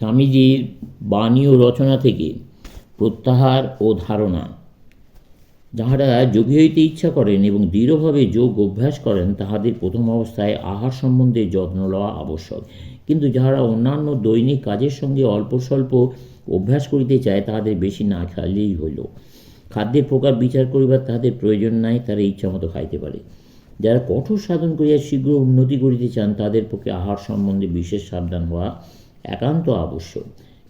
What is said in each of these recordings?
স্বামীজির বাণী ও রচনা থেকে প্রত্যাহার ও ধারণা। যাহারা যোগী হইতে ইচ্ছা করেন এবং দৃঢ়ভাবে যোগ অভ্যাস করেন, তাহাদের প্রথম অবস্থায় আহার সম্বন্ধে যত্ন লওয়া আবশ্যক। কিন্তু যাহারা অন্যান্য দৈনিক কাজের সঙ্গে অল্প স্বল্প অভ্যাস করিতে চায়, তাহাদের বেশি না খাইলেই হইল। খাদ্যের প্রকার বিচার করিবার তাহাদের প্রয়োজন নাই, তারা ইচ্ছামতো খাইতে পারে। যারা কঠোর সাধন করিয়া শীঘ্র উন্নতি করিতে চান, তাদের পক্ষে আহার সম্বন্ধে বিশেষ সাবধান হওয়া একান্ত আবশ্যক।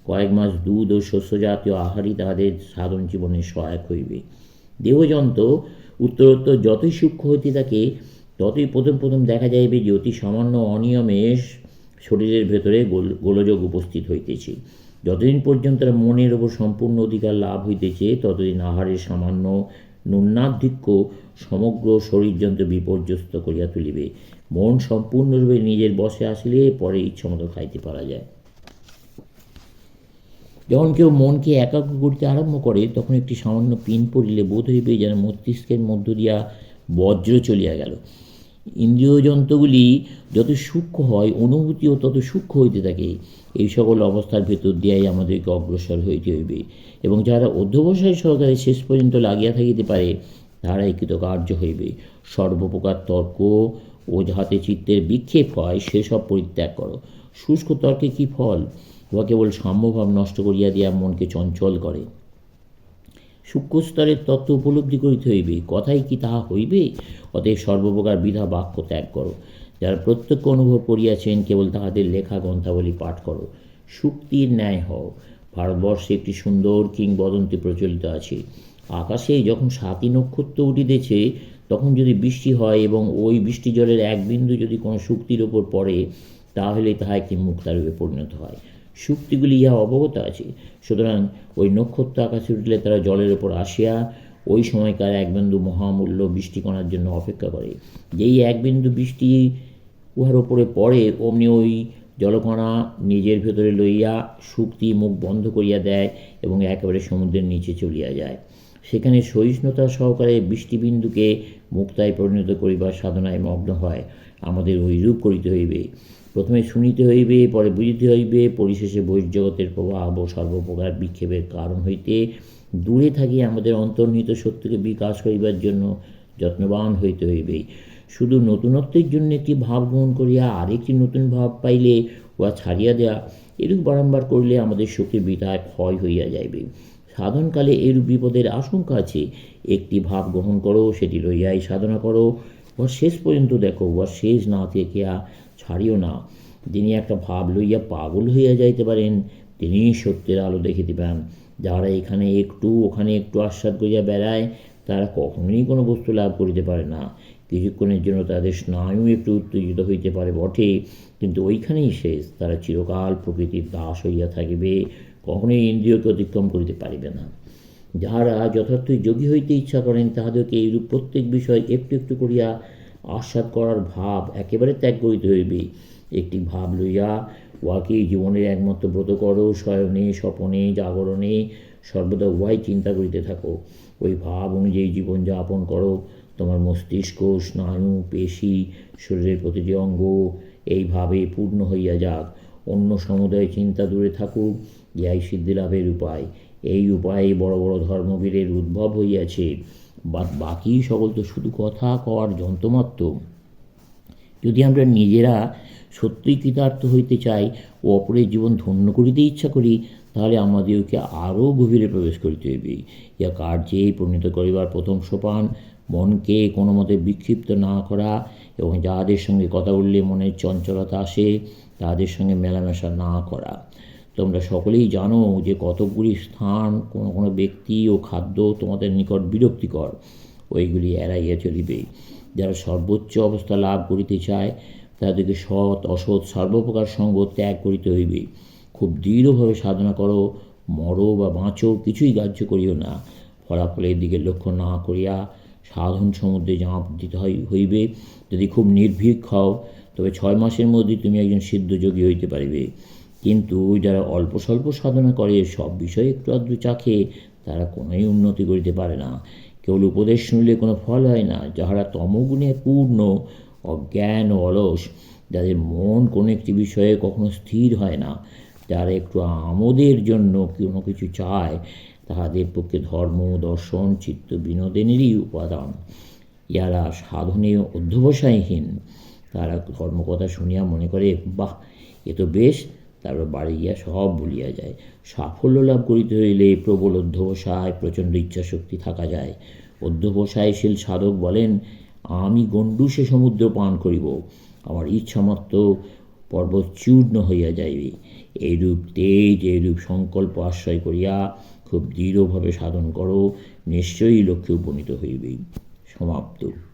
কয়েক মাস দুধ ও শস্যজাতীয় আহারই তাহাদের সাধারণ জীবনে সহায়ক হইবে। দেহযন্ত্র উত্তরোত্তর যতই সূক্ষ্ম হইতে থাকে, ততই প্রথম প্রথম দেখা যাইবে যে অতি সামান্য অনিয়মে শরীরের ভেতরে গোল- গোলযোগ উপস্থিত হইতেছে। যতদিন পর্যন্ত মনের ওপর সম্পূর্ণ অধিকার লাভ হইতেছে, ততদিন আহারের সামান্য ন্যূনাধিক্য সমগ্র শরীরযন্ত্র বিপর্যস্ত করিয়া তুলিবে। মন সম্পূর্ণরূপে নিজের বসে আসিলে পরে ইচ্ছামতো খাইতে পারা যায়। যখন কেউ মনকে একাগ্র করিতে আরম্ভ করে, তখন একটি সামান্য পিন পড়িলে বোধ হইবে যেন মস্তিষ্কের মধ্য দিয়া বজ্র চলিয়া গেল। ইন্দ্রিয় যন্ত্রগুলি যত সূক্ষ্ম হয়, অনুভূতিও তত সূক্ষ্ম হইতে থাকে। এই সকল অবস্থার ভেতর দিয়াই আমাদেরকে অগ্রসর হইতে হইবে এবং যারা অধ্যবসায় সহকারে শেষ পর্যন্ত লাগিয়া থাকিতে পারে, তাহারাই কৃতকার্য হইবে। সর্বপ্রকার তর্ক ও যাহাতে চিত্তের বিক্ষেপ হয় সেসব পরিত্যাগ করো। শুষ্ক তর্কে কি ফল? উহা কেবল সাম্যভাব নষ্ট করিয়া দিয়া মনকে চঞ্চল করে। সূক্ষ্ম স্তরের তত্ত্ব উপলব্ধি করিতে হইবে। কথাই কি তাহা হইবে? অতএব সর্বপ্রকার বিধা বাক্য ত্যাগ করো। যারা প্রত্যক্ষ অনুভব করিয়াছেন, কেবল তাহাদের লেখা গ্রন্থাবলী পাঠ করো। শুক্তির ন্যায় হও। ভারতবর্ষে একটি সুন্দর কিংবদন্তি প্রচলিত আছে। আকাশে যখন সাতই নক্ষত্র উঠিতেছে, তখন যদি বৃষ্টি হয় এবং ওই বৃষ্টি জলের এক বিন্দু যদি কোনো শুক্তির ওপর পড়ে, তাহলে তাহা একটি মুক্তারূপে পরিণত হয়। শুক্তিগুলি ইহা অবগত আছে। সুতরাং ওই নক্ষত্র আকাশে উঠলে তারা জলের ওপর আসিয়া ওই সময়কার এক বিন্দু মহামূল্য বৃষ্টিকণার জন্য অপেক্ষা করে। যেই এক বিন্দু বৃষ্টি উহার ওপরে পড়ে, অমনি ওই জলকণা নিজের ভেতরে লইয়া শুক্তি মুখ বন্ধ করিয়া দেয় এবং একেবারে সমুদ্রের নিচে চলিয়া যায়। সেখানে সহিষ্ণুতা সহকারে বৃষ্টিবিন্দুকে মুক্তায় পরিণত করিবার সাধনায় মগ্ন হয়। আমাদের ওইরূপ করিতে হইবে। প্রথমে শুনিতে হইবে, পরে বুঝিতে হইবে, পরিশেষে বহির্জগতের প্রভাব ও সর্বপ্রকার বিক্ষেপের কারণ হইতে দূরে থাকিয়া আমাদের অন্তর্নিহিত সত্যকে বিকাশ করিবার জন্য যত্নবান হইতে হইবে। শুধু নতুনত্বের জন্য একটি ভাব গ্রহণ করিয়া আরেকটি নতুন ভাব পাইলে উহা ছাড়িয়া দেয়া, এরূপ বারম্বার করিলে আমাদের শক্তির বিদায় ক্ষয় হইয়া যাইবে। সাধনকালে এরূপ বিপদের আশঙ্কা আছে। একটি ভাব গ্রহণ করো, সেটি লইয়াই সাধনা করো। উহা শেষ পর্যন্ত দেখো, উহা শেষ না দেখিয়া ছাড়িও না। যিনি একটা ভাব লইয়া পাগল হইয়া যাইতে পারেন তিনি সত্যের আলো দেখিতে পান। যারা এখানে একটু ওখানে একটু আস্বাদ করিয়া বেড়ায়, তারা কখনোই কোনো বস্তু লাভ করিতে পারে না। কিছুক্ষণের জন্য তাদের স্নায়ু একটু উত্তেজিত হইতে পারে বটে, কিন্তু ওইখানেই শেষ। তারা চিরকাল প্রকৃতির দাস হইয়া থাকিবে, কখনোই ইন্দ্রিয়কে অতিক্রম করিতে পারিবে না। যাহারা যথার্থই যোগী হইতে ইচ্ছা করেন, তাহাদেরকে এইরূপ প্রত্যেক বিষয় একটু একটু করিয়া আস্বাদ করার ভাব একেবারে ত্যাগ করিতে হইবে। একটি ভাব লইয়া উহাকে জীবনের একমাত্র ব্রত করো, শয়নে, স্বপনে, জাগরণে, সর্বদা উহাই চিন্তা করিতে থাকো। ওই ভাব অনুযায়ী জীবনযাপন করো। তোমার মস্তিষ্ক, স্নায়ু, পেশি, শরীরের প্রতিটি অঙ্গ এইভাবে পূর্ণ হইয়া যাক। অন্য সমুদায় চিন্তা দূরে থাকুক ইহাই সিদ্ধি লাভের উপায়। এই উপায়ে বড় বড় ধর্মবীরের উদ্ভব হইয়াছে। বা বাকি সকল তো শুধু কথা কওয়ার যন্ত্রমাত্র। যদি আমরা নিজেরা সত্যিই কৃতার্থ হইতে চাই, ও অপরের জীবন ধন্য করিতে ইচ্ছা করি, তাহলে আমাদেরকে আরও গভীরে প্রবেশ করিতে হইবে। ইহা কার্যে পরিণত করিবার প্রথম সোপান, মনকে কোনো মতে বিক্ষিপ্ত না করা এবং যাহাদের সঙ্গে কথা বললে মনের চঞ্চলতা আসে, তাদের সঙ্গে মেলামেশা না করা। তোমরা সকলেই জানো যে কতকগুলি স্থান কোনো কোনো ব্যক্তি ও খাদ্য তোমাদের নিকট বিরক্তিকর। ওইগুলি এড়াইয়া চলিবে। যারা সর্বোচ্চ অবস্থা লাভ করিতে চায়, তাদেরকে সৎ, অসৎ, সর্বপ্রকার সঙ্গ ত্যাগ করিতে হইবে। খুব দৃঢ়ভাবে সাধনা করো, মরো বা বাঁচো, কিছুই গ্রাহ্য করিও না। ফলাফলের দিকে লক্ষ্য না করিয়া সাধন সমুদ্রে ঝাঁপ দিতে হইবে। যদি খুব নির্ভীক হও, তবে ছয় মাসের মধ্যে তুমি একজন সিদ্ধযোগী হইতে পারিবে। কিন্তু যারা অল্প স্বল্প সাধনা করে, সব বিষয়ে একটু আধটু চাখে তারা কোনোই উন্নতি করিতে পারে না। কেবল উপদেশ শুনলে কোনো ফল হয় না, যাহারা তমগুণে পূর্ণ, অজ্ঞান ও অলস, যাদের মন কোনো একটি বিষয়ে কখনো স্থির হয় না, যারা একটু আমোদের জন্য কোনো কিছু চায়, তাহাদের পক্ষে ধর্ম, দর্শন, চিত্ত বিনোদনেরই উপাদান। যারা সাধনে অধ্যবসায়হীন, তারা ধর্মকথা শুনিয়া মনে করে, বাহ, এ তো বেশ তারপর বাড়ি গিয়া সব ভুলিয়া যায়। সাফল্য লাভ করিতে হইলে প্রবল অধ্যবসায়, প্রচণ্ড ইচ্ছাশক্তি থাকা যায়। অধ্যবসায়শীল সাধক বলেন, আমি গণ্ডুষে সমুদ্র পান করিব। আমার ইচ্ছামত্ত পর্বত চূর্ণ হইয়া যাইবে। এইরূপ তেজ, এইরূপ সংকল্প আশ্রয় করিয়া খুব দৃঢ়ভাবে সাধন করো, নিশ্চয়ই লক্ষ্যে উপনীত হইবেই সমাপ্ত।